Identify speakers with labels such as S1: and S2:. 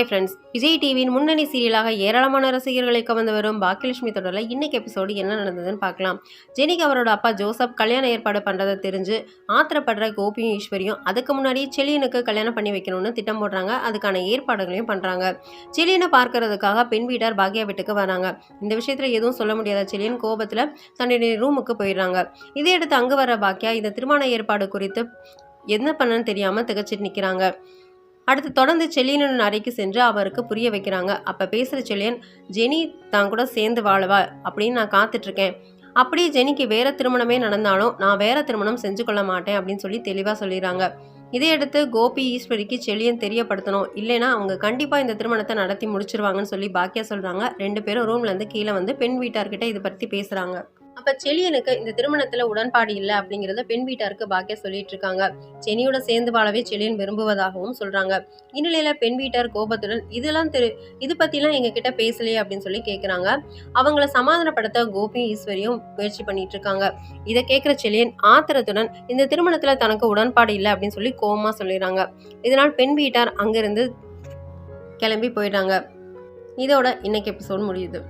S1: Hi friends Vijay டிவியின் முன்னணி சீரியலாக ஏராளமான ரசிகர்களை கவர்ந்து வரும் பாக்கியலட்சுமி தொடரில் இன்னைக்கு எபிசோடு என்ன நடந்ததுன்னு பார்க்கலாம். ஜெனிக்கு அவரோட அப்பா ஜோசப் கல்யாண ஏற்பாடு பண்ணுறதை தெரிஞ்சு ஆத்திரப்படுற கோபியும் ஈஸ்வரியும் அதுக்கு முன்னாடி செலியனுக்கு கல்யாணம் பண்ணி வைக்கணும்னு திட்டம் போடுறாங்க. அதுக்கான ஏற்பாடுகளையும் பண்ணுறாங்க செலியனை பார்க்கறதுக்காக பெண் வீட்டார் பாக்யா வீட்டுக்கு வராங்க. இந்த விஷயத்தில் எதுவும் சொல்ல முடியாத செலியன் கோபத்தில் தன்னுடைய ரூமுக்கு போயிடுறாங்க. இதையடுத்து அங்கே வர பாக்யா இந்த திருமண ஏற்பாடு குறித்து என்ன பண்ணன்னு தெரியாமல் திகச்சிட்டு நிற்கிறாங்க அடுத்து தொடர்ந்து செல்லியனின் அறைக்கு சென்று அவருக்கு புரிய வைக்கிறாங்க. அப்போ பேசுகிற செல்லியன் ஜெனி தான் கூட சேர்ந்து வாழவா? அப்படின்னு நான் காத்துட்ருக்கேன். அப்படியே ஜெனிக்கு வேற திருமணமே நடந்தாலும் நான் வேற திருமணம் செஞ்சு கொள்ள மாட்டேன் அப்படின்னு சொல்லி தெளிவாக சொல்லிடுறாங்க இதையடுத்து கோபி ஈஸ்வரிக்கு செளியன் தெரியப்படுத்தணும். இல்லைன்னா அவங்க கண்டிப்பாக இந்த திருமணத்தை நடத்தி முடிச்சிருவாங்கன்னு சொல்லி பாக்கியா சொல்கிறாங்க ரெண்டு பேரும் ரூம்லேருந்து கீழே வந்து பெண் வீட்டார்கிட்ட இதை பற்றி பேசுகிறாங்க அப்போ செலியனுக்கு இந்த திருமணத்தில் உடன்பாடு இல்லை அப்படிங்கிறத பெண் வீட்டாருக்கு பாக்கியா சொல்லிட்டு இருக்காங்க செனியோட சேர்ந்து வாழவே செலியன் விரும்புவதாகவும் சொல்கிறாங்க இந்நிலையில் பெண் வீட்டார் கோபத்துடன் இதெல்லாம் தெரு இது பற்றிலாம் எங்ககிட்ட பேசலையே அப்படின்னு சொல்லி கேட்குறாங்க அவங்கள சமாதானப்படுத்த கோபியும் ஈஸ்வரியும் முயற்சி பண்ணிட்டு இருக்காங்க இதை கேட்குற செலியன் ஆத்திரத்துடன் இந்த திருமணத்தில் தனக்கு உடன்பாடு இல்லை அப்படின்னு சொல்லி கோபமாக சொல்லிடுறாங்க இதனால் பெண் வீட்டார் அங்கேருந்து கிளம்பி போயிடுறாங்க. இதோட இன்னைக்கு எபிசோட் முடியுது.